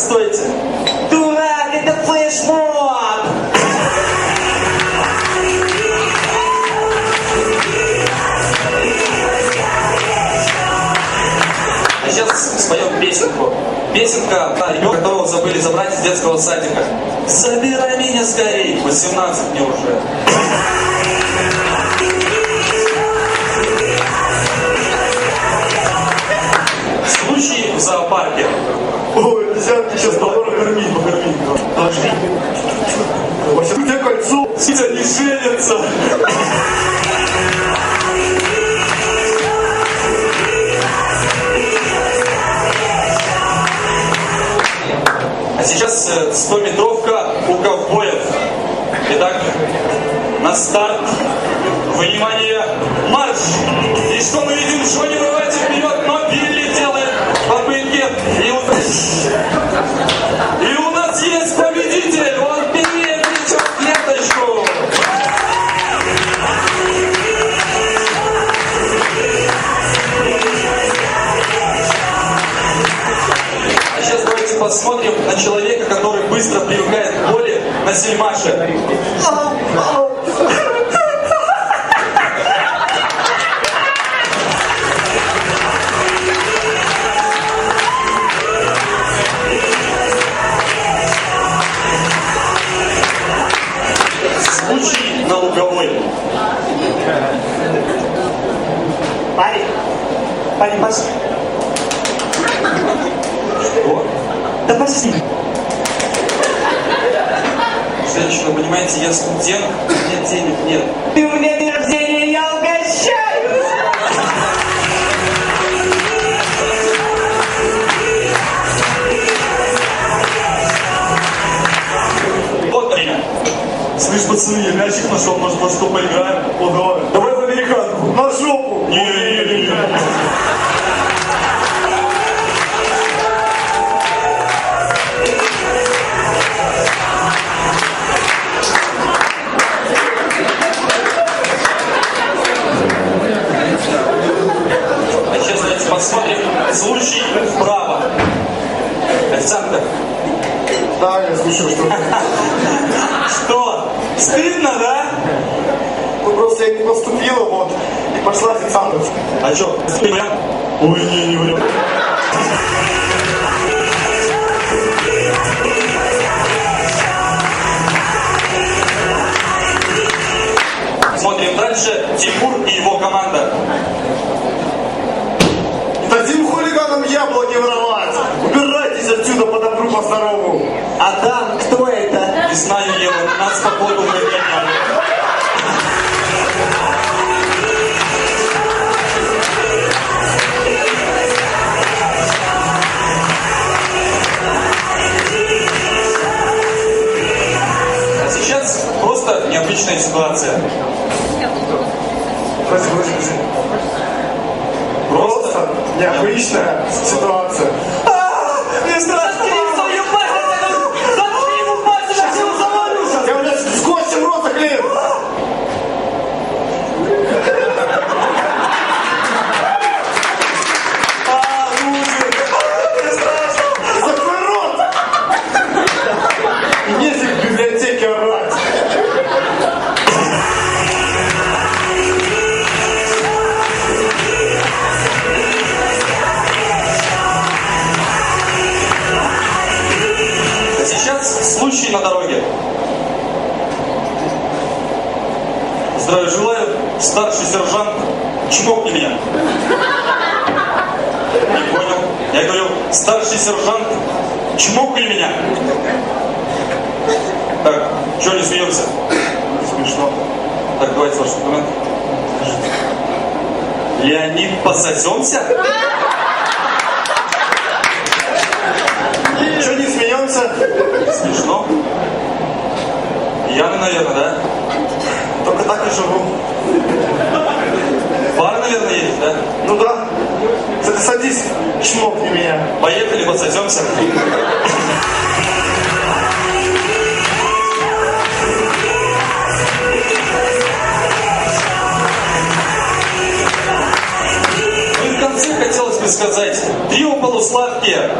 стойте. Дурак, это флешмоб! А сейчас споем песенку. Песенка про ребенка, которого забыли забрать из детского садика. Забирай меня скорей, 18 мне уже. 100-метровка у ковбоев. Итак, на старт. Внимание, марш! И что мы человека, который быстро привыкает к боли на сельмаше. Случай на луговой. Парень, парень, пошли. Что? Да пошли. Женщина, понимаете, я студент, нет денег, нет. Ты у меня день рождения, я угощаюсь. Вот время. Слышь, пацаны, я мячик нашел, может, во что поиграем? О, давай. Давай что... Стыдно, да? Ну, просто я не поступила, вот, и пошла официантом. А что, ты прям? Ой, не, не врем. Смотрим дальше. Тимур и его команда. Дадим хулиганам яблоки воровать. Убирайтесь отсюда по добру, по здорову. Адам, кто Не знаю, Ева, нас походу выгоняли. А сейчас просто необычная ситуация. Прости, прости, прости. Просто необычная ситуация. Мне страшно! Я, случай на дороге. Здравия желаю, старший сержант, чмокни меня. Не понял. Я говорю, старший сержант, чмокни меня. Так, что не смеемся? Смешно. Так, давайте ваш документ. Леонид, пососемся? Че не смеемся? Смешно. Яны, наверное, да? Только так и живу. Пара, наверное, едет, да? Ну да. Ты садись, чмокни меня. Поехали, пососемся. Ну и в конце хотелось бы сказать, трио полусладкие,